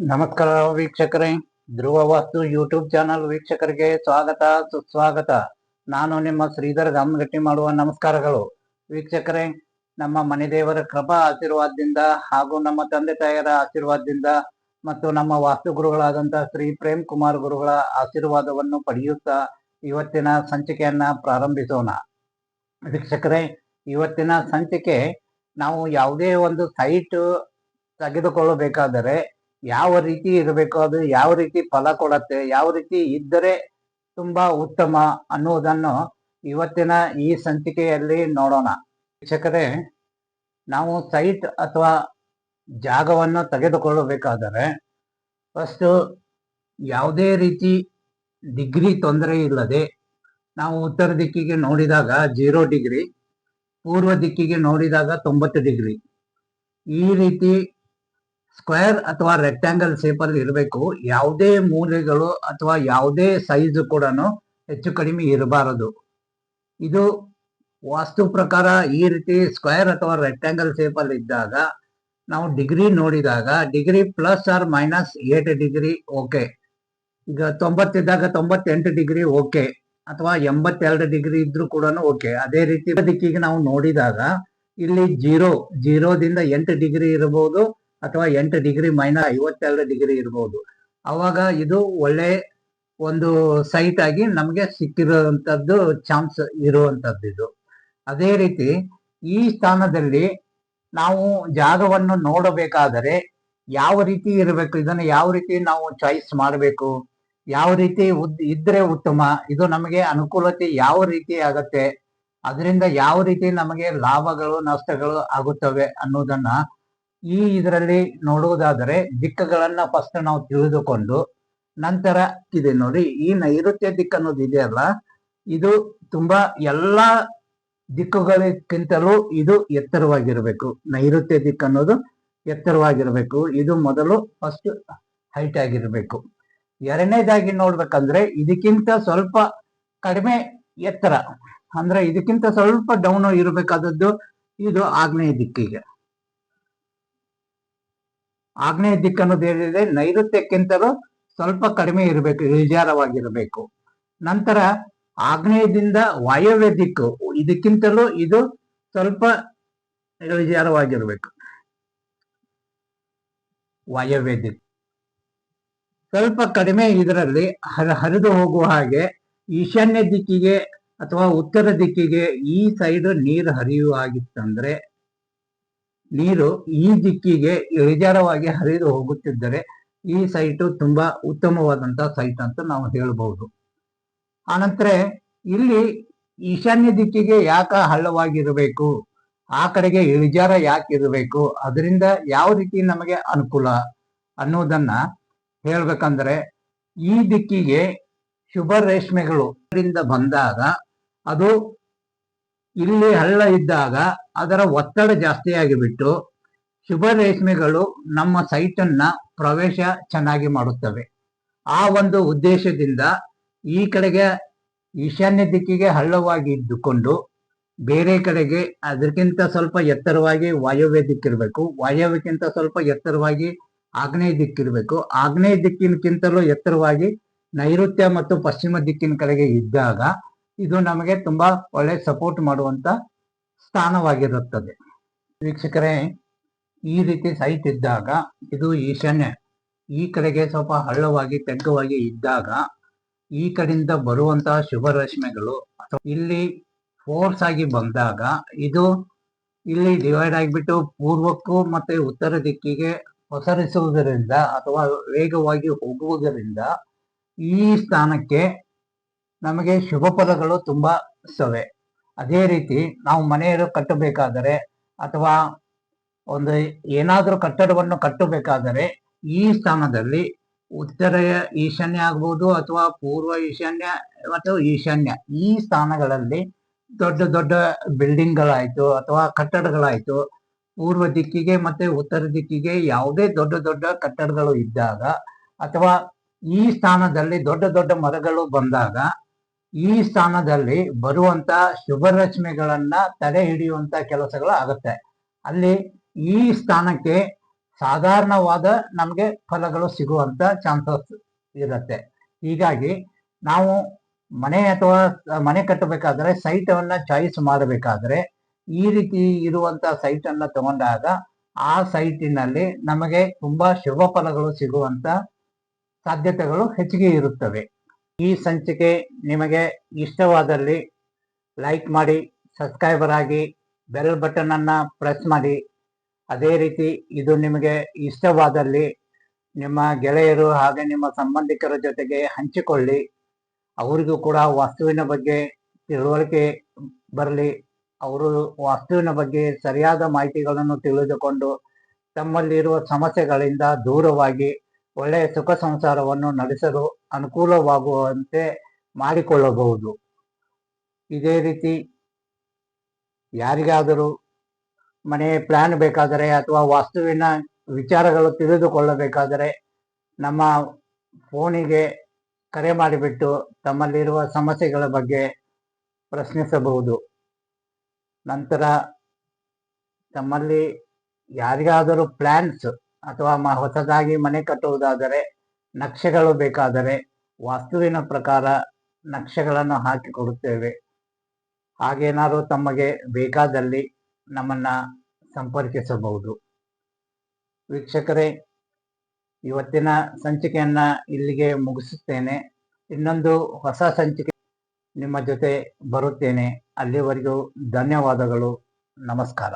ನಮಸ್ಕಾರ ವೀಕ್ಷಕರೇ. ಧ್ರುವ ವಾಸ್ತು YouTube channel ವೀಕ್ಷಕರಿಗೆ ಸ್ವಾಗತ, ಸುಸ್ವಾಗತ. ನಾನು ನಿಮ್ಮ ಶ್ರೀಧರ್ ಗಮನಗಟ್ಟಿ ಮಾಡುವ ನಮಸ್ಕಾರಗಳು. ವೀಕ್ಷಕರೇ, ನಮ್ಮ ಮನೆ ದೇವರ ಕೃಪಾ ಆಶೀರ್ವಾದದಿಂದ ಹಾಗೂ ನಮ್ಮ ತಂದೆ ತಾಯಿಯರ ಆಶೀರ್ವಾದದಿಂದ ಮತ್ತು ನಮ್ಮ ವಾಸ್ತು ಗುರುಗಳಾದಂತಹ ಶ್ರೀ ಪ್ರೇಮ್ ಕುಮಾರ್ ಗುರುಗಳ ಆಶೀರ್ವಾದವನ್ನು ಪಡೆಯುತ್ತಾ ಇವತ್ತಿನ ಸಂಚಿಕೆಯನ್ನ ಪ್ರಾರಂಭಿಸೋಣ. ವೀಕ್ಷಕರೇ, ಇವತ್ತಿನ ಸಂಚಿಕೆ ನಾವು ಯಾವುದೇ ಒಂದು ಸೈಟ್ ತೆಗೆದುಕೊಳ್ಳಬೇಕಾದರೆ ಯಾವ ರೀತಿ ಇರಬೇಕು, ಅದು ಯಾವ ರೀತಿ ಫಲ ಕೊಡತ್ತೆ, ಯಾವ ರೀತಿ ಇದ್ದರೆ ತುಂಬಾ ಉತ್ತಮ ಅನ್ನುವುದನ್ನು ಇವತ್ತಿನ ಈ ಸಂಚಿಕೆಯಲ್ಲಿ ನೋಡೋಣ. ವೀಕ್ಷಕರೇ, ನಾವು ಸೈಟ್ ಅಥವಾ ಜಾಗವನ್ನು ತೆಗೆದುಕೊಳ್ಳಬೇಕಾದರೆ ಫಸ್ಟ್ ಯಾವುದೇ ರೀತಿ ಡಿಗ್ರಿ ತೊಂದರೆ ಇಲ್ಲದೆ ನಾವು ಉತ್ತರ ದಿಕ್ಕಿಗೆ ನೋಡಿದಾಗ ಜೀರೋ ಡಿಗ್ರಿ, ಪೂರ್ವ ದಿಕ್ಕಿಗೆ ನೋಡಿದಾಗ ತೊಂಬತ್ತು ಡಿಗ್ರಿ. ಈ ರೀತಿ ಸ್ಕ್ವೇರ್ ಅಥವಾ ರೆಕ್ಟಾಂಗಲ್ ಶೇಪ್ ಅಲ್ಲಿ ಇರಬೇಕು, ಯಾವುದೇ ಮೂಲೆಗಳು ಅಥವಾ ಯಾವುದೇ ಸೈಜ್ ಕೂಡ ಹೆಚ್ಚು ಕಡಿಮೆ ಇರಬಾರದು. ಇದು ವಾಸ್ತು ಪ್ರಕಾರ ಈ ರೀತಿ ಸ್ಕ್ವೇರ್ ಅಥವಾ ರೆಕ್ಟಾಂಗಲ್ ಶೇಪ್ ಅಲ್ಲಿ ಇದ್ದಾಗ, ನಾವು ಡಿಗ್ರಿ ನೋಡಿದಾಗ degree plus or minus eight degree okay ಈಗ ತೊಂಬತ್ತಿದ್ದಾಗ ತೊಂಬತ್ತೆಂಟು ಡಿಗ್ರಿ ಓಕೆ ಅಥವಾ ಎಂಬತ್ತೆರಡು ಡಿಗ್ರಿ ಇದ್ರೂ ಕೂಡ ಓಕೆ ಅದೇ ರೀತಿ ದಿಕ್ಕಿಗೆ ನಾವು ನೋಡಿದಾಗ, ಇಲ್ಲಿ ಜೀರೋ ಜೀರೋದಿಂದ ಎಂಟು ಡಿಗ್ರಿ ಇರಬಹುದು ಅಥವಾ ಎಂಟು ಡಿಗ್ರಿ ಮೈನಸ್ ಐವತ್ತೆರಡು ಡಿಗ್ರಿ ಇರ್ಬೋದು. ಅವಾಗ ಇದು ಒಳ್ಳೆ ಒಂದು ಸೈಟ್ ಆಗಿ ನಮಗೆ ಸಿಕ್ಕಿರುವಂತದ್ದು ಚಾನ್ಸ್ ಇರುವಂತದ್ದು ಇದು. ಅದೇ ರೀತಿ ಈ ಸ್ಥಾನದಲ್ಲಿ ನಾವು ಜಾಗವನ್ನು ನೋಡಬೇಕಾದರೆ ಯಾವ ರೀತಿ ಇರಬೇಕು, ಇದನ್ನು ಯಾವ ರೀತಿ ನಾವು ಚಾಯ್ಸ್ ಮಾಡಬೇಕು, ಯಾವ ರೀತಿ ಉದ್, ಇದ್ರೆ ಉತ್ತಮ, ಇದು ನಮಗೆ ಅನುಕೂಲತೆ ಯಾವ ರೀತಿ ಆಗತ್ತೆ, ಅದರಿಂದ ಯಾವ ರೀತಿ ನಮಗೆ ಲಾಭಗಳು, ನಷ್ಟಗಳು ಆಗುತ್ತವೆ ಅನ್ನೋದನ್ನ ಈ ಇದರಲ್ಲಿ ನೋಡುವುದಾದರೆ ದಿಕ್ಕುಗಳನ್ನ ಫಸ್ಟ್ ನಾವು ತಿಳಿದುಕೊಂಡು ನಂತರ ಇದೆ ನೋಡಿ, ಈ ನೈಋತ್ಯ ದಿಕ್ಕು ಅನ್ನೋದು ಇದೆಯಲ್ಲ ಇದು ತುಂಬಾ ಎಲ್ಲಾ ದಿಕ್ಕುಗಳಿಗಿಂತಲೂ ಇದು ಎತ್ತರವಾಗಿರಬೇಕು. ನೈಋತ್ಯ ದಿಕ್ಕು ಅನ್ನೋದು ಎತ್ತರವಾಗಿರಬೇಕು. ಇದು ಮೊದಲು ಫಸ್ಟ್ ಹೈಟ್ ಆಗಿರಬೇಕು. ಎರಡನೇದಾಗಿ ನೋಡ್ಬೇಕಂದ್ರೆ ಇದಕ್ಕಿಂತ ಸ್ವಲ್ಪ ಕಡಿಮೆ ಎತ್ತರ. ಅಂದ್ರೆ ಇದಕ್ಕಿಂತ ಸ್ವಲ್ಪ ಡೌನ್ ಇರಬೇಕಾದದ್ದು ಇದು ಆಗ್ನೇಯ ದಿಕ್ಕಿಗೆ. ಆಗ್ನೇಯ ದಿಕ್ಕನ್ನೋದು ಹೇಳಿದ್ರೆ ನೈಋತ್ಯಕ್ಕಿಂತಲೂ ಸ್ವಲ್ಪ ಕಡಿಮೆ ಇರಬೇಕು, ಇಳಿಜಾರವಾಗಿರಬೇಕು. ನಂತರ ಆಗ್ನೇಯದಿಂದ ವಾಯವ್ಯ ದಿಕ್ಕು, ಇದಕ್ಕಿಂತಲೂ ಇದು ಸ್ವಲ್ಪ ಇಳಿಜಾರವಾಗಿರಬೇಕು. ವಾಯವ್ಯ ದಿಕ್ಕು. ಸ್ವಲ್ಪ ಕಡಿಮೆ ಇದರಲ್ಲಿ ಹರ, ಹರಿದು ಹೋಗುವ ಹಾಗೆ ಈಶಾನ್ಯ ದಿಕ್ಕಿಗೆ ಅಥವಾ ಉತ್ತರ ದಿಕ್ಕಿಗೆ ಈ ಸೈಡ್ ನೀರು ಹರಿಯುವ ಆಗಿತ್ತಂದ್ರೆ ನೀರು ಈ ದಿಕ್ಕಿಗೆ ಇಳಿಜಾರವಾಗಿ ಹರಿದು ಹೋಗುತ್ತಿದ್ದರೆ ಈ ಸೈಟು ತುಂಬಾ ಉತ್ತಮವಾದಂತ ಸೈಟ್ ಅಂತ ನಾವು ಹೇಳಬಹುದು. ಆನಂತರ ಇಲ್ಲಿ ಈಶಾನ್ಯ ದಿಕ್ಕಿಗೆ ಯಾಕ ಹಳ್ಳವಾಗಿರಬೇಕು? ಆ ಕಡೆಗೆ ಇಳಿಜಾರ ಯಾಕೆ ಇರಬೇಕು? ಅದರಿಂದ ಯಾವ ರೀತಿ ನಮಗೆ ಅನುಕೂಲ ಅನ್ನೋದನ್ನ ಹೇಳ್ಬೇಕಂದ್ರೆ ಈ ದಿಕ್ಕಿಗೆ ಶುಭ ರೇಷ್ಮೆಗಳು ಬಂದಾಗ ಅದು ಇಲ್ಲಿ ಹಳ್ಳ ಇದ್ದಾಗ ಅದರ ಒತ್ತಡ ಜಾಸ್ತಿ ಆಗಿಬಿಟ್ಟು ಶುಭ ರೇಷ್ಮೆಗಳು ನಮ್ಮ ಸೈಟನ್ನ ಪ್ರವೇಶ ಚೆನ್ನಾಗಿ ಮಾಡುತ್ತವೆ. ಆ ಒಂದು ಉದ್ದೇಶದಿಂದ ಈ ಕಡೆಗೆ ಈಶಾನ್ಯ ದಿಕ್ಕಿಗೆ ಹಳ್ಳವಾಗಿ ಇದ್ದುಕೊಂಡು ಬೇರೆ ಕಡೆಗೆ ಅದಕ್ಕಿಂತ ಸ್ವಲ್ಪ ಎತ್ತರವಾಗಿ ವಾಯುವ್ಯ ದಿಕ್ಕಿರಬೇಕು. ವಾಯವ್ಯಕ್ಕಿಂತ ಸ್ವಲ್ಪ ಎತ್ತರವಾಗಿ ಆಗ್ನೇಯ ದಿಕ್ಕಿರಬೇಕು. ಆಗ್ನೇಯ ದಿಕ್ಕಿನಕ್ಕಿಂತಲೂ ಎತ್ತರವಾಗಿ ನೈಋತ್ಯ ಮತ್ತು ಪಶ್ಚಿಮ ದಿಕ್ಕಿನ ಕಡೆಗೆ ಇದ್ದಾಗ ಇದು ನಮಗೆ ತುಂಬಾ ಒಳ್ಳೆ ಸಪೋರ್ಟ್ ಮಾಡುವಂತ ಸ್ಥಾನವಾಗಿರುತ್ತದೆ. ವೀಕ್ಷಕರೇ, ಈ ರೀತಿ ಸೈಟ್ ಇದ್ದಾಗ, ಇದು ಈಶಾನ್ಯ, ಈ ಕಡೆಗೆ ಸ್ವಲ್ಪ ಹಳ್ಳವಾಗಿ, ತೆಗ್ಗವಾಗಿ ಇದ್ದಾಗ, ಈ ಕಡೆಯಿಂದ ಬರುವಂತಹ ಶುಭ ರಶ್ಮಿಗಳು ಇಲ್ಲಿ ಫೋರ್ಸ್ ಆಗಿ ಬಂದಾಗ, ಇದು ಇಲ್ಲಿ ಡಿವೈಡ್ ಆಗಿಬಿಟ್ಟು ಪೂರ್ವಕ್ಕೂ ಮತ್ತೆ ಉತ್ತರ ದಿಕ್ಕಿಗೆ ಪಸರಿಸುವುದರಿಂದ ಅಥವಾ ವೇಗವಾಗಿ ಹೋಗುವುದರಿಂದ ಈ ಸ್ಥಾನಕ್ಕೆ ನಮಗೆ ಶುಭ ಫಲಗಳು ತುಂಬಾ ಸವೆ ಅದೇ ರೀತಿ ನಾವು ಮನೆಯನ್ನು ಕಟ್ಟಬೇಕಾದರೆ ಅಥವಾ ಒಂದು ಏನಾದರೂ ಕಟ್ಟಡವನ್ನು ಕಟ್ಟಬೇಕಾದರೆ ಈ ಸ್ಥಾನದಲ್ಲಿ ಉತ್ತರ ಈಶಾನ್ಯ ಆಗ್ಬೋದು ಅಥವಾ ಪೂರ್ವ ಈಶಾನ್ಯ ಮತ್ತು ಈಶಾನ್ಯ ಈ ಸ್ಥಾನಗಳಲ್ಲಿ ದೊಡ್ಡ ದೊಡ್ಡ ಬಿಲ್ಡಿಂಗ್ಗಳಾಯಿತು ಅಥವಾ ಕಟ್ಟಡಗಳಾಯಿತು. ಪೂರ್ವ ದಿಕ್ಕಿಗೆ ಮತ್ತೆ ಉತ್ತರ ದಿಕ್ಕಿಗೆ ಯಾವುದೇ ದೊಡ್ಡ ದೊಡ್ಡ ಕಟ್ಟಡಗಳು ಇದ್ದಾಗ ಅಥವಾ ಈ ಸ್ಥಾನದಲ್ಲಿ ದೊಡ್ಡ ದೊಡ್ಡ ಮರಗಳು ಬಂದಾಗ ಈ ಸ್ಥಾನದಲ್ಲಿ ಬರುವಂತ ಶುಭ ರಚನೆಗಳನ್ನ ತಡೆ ಹಿಡಿಯುವಂತ ಕೆಲಸಗಳು ಆಗುತ್ತೆ. ಅಲ್ಲಿ ಈ ಸ್ಥಾನಕ್ಕೆ ಸಾಧಾರಣವಾದ ನಮಗೆ ಫಲಗಳು ಸಿಗುವಂತ ಚಾನ್ಸಸ್ ಇರುತ್ತೆ. ಹೀಗಾಗಿ ನಾವು ಮನೆ ಅಥವಾ ಮನೆ ಕಟ್ಟಬೇಕಾದ್ರೆ ಸೈಟ್ ಚಾಯ್ಸ್ ಮಾಡಬೇಕಾದ್ರೆ ಈ ರೀತಿ ಇರುವಂತ ಸೈಟ್ ಅನ್ನ ತಗೊಂಡಾಗ ಆ ಸೈಟಿನಲ್ಲಿ ನಮಗೆ ತುಂಬಾ ಶುಭ ಫಲಗಳು ಸಿಗುವಂತ ಸಾಧ್ಯತೆಗಳು ಹೆಚ್ಚಿಗೆ ಇರುತ್ತವೆ. ಈ ಸಂಚಿಕೆ ನಿಮಗೆ ಇಷ್ಟವಾದಲ್ಲಿ ಲೈಕ್ ಮಾಡಿ, ಸಬ್ಸ್ಕ್ರೈಬರ್ ಆಗಿ, ಬೆಲ್ ಬಟನ್ ಅನ್ನ ಪ್ರೆಸ್ ಮಾಡಿ. ಅದೇ ರೀತಿ ಇದು ನಿಮಗೆ ಇಷ್ಟವಾದಲ್ಲಿ ನಿಮ್ಮ ಗೆಳೆಯರು ಹಾಗೆ ನಿಮ್ಮ ಸಂಬಂಧಿಕರ ಜೊತೆಗೆ ಹಂಚಿಕೊಳ್ಳಿ. ಅವರಿಗೂ ಕೂಡ ವಸ್ತುವಿನ ಬಗ್ಗೆ ತಿಳುವಳಿಕೆ ಬರಲಿ. ಅವರು ವಸ್ತುವಿನ ಬಗ್ಗೆ ಸರಿಯಾದ ಮಾಹಿತಿಗಳನ್ನು ತಿಳಿದುಕೊಂಡು ತಮ್ಮಲ್ಲಿರುವ ಸಮಸ್ಯೆಗಳಿಂದ ದೂರವಾಗಿ ಒಳ್ಳೆಯ ಸುಖ ಸಂಸಾರವನ್ನು ನಡೆಸಲು ಅನುಕೂಲವಾಗುವಂತೆ ಮಾಡಿಕೊಳ್ಳಬಹುದು. ಇದೇ ರೀತಿ ಯಾರಿಗಾದರೂ ಮನೆ ಪ್ಲಾನ್ ಬೇಕಾದರೆ ಅಥವಾ ವಾಸ್ತುವಿನ ವಿಚಾರಗಳು ತಿಳಿದುಕೊಳ್ಳಬೇಕಾದರೆ ನಮ್ಮ ಫೋನಿಗೆ ಕರೆ ಮಾಡಿಬಿಟ್ಟು ತಮ್ಮಲ್ಲಿರುವ ಸಮಸ್ಯೆಗಳ ಬಗ್ಗೆ ಪ್ರಶ್ನಿಸಬಹುದು. ನಂತರ ತಮ್ಮಲ್ಲಿ ಯಾರಿಗಾದರೂ ಪ್ಲಾನ್ಸ್ ಅಥವಾ ಹೊಸದಾಗಿ ಮನೆ ಕಟ್ಟುವುದಾದರೆ ನಕ್ಷೆಗಳು ಬೇಕಾದರೆ ವಾಸ್ತುವಿನ ಪ್ರಕಾರ ನಕ್ಷೆಗಳನ್ನು ಹಾಕಿ ಕೊಡುತ್ತೇವೆ. ಹಾಗೇನಾದರೂ ತಮಗೆ ಬೇಕಾದಲ್ಲಿ ನಮ್ಮನ್ನ ಸಂಪರ್ಕಿಸಬಹುದು. ವೀಕ್ಷಕರೇ, ಇವತ್ತಿನ ಸಂಚಿಕೆಯನ್ನ ಇಲ್ಲಿಗೆ ಮುಗಿಸುತ್ತೇನೆ. ಇನ್ನೊಂದು ಹೊಸ ಸಂಚಿಕೆ ನಿಮ್ಮ ಜೊತೆ ಬರುತ್ತೇನೆ. ಅಲ್ಲಿವರೆಗೂ ಧನ್ಯವಾದಗಳು. ನಮಸ್ಕಾರ.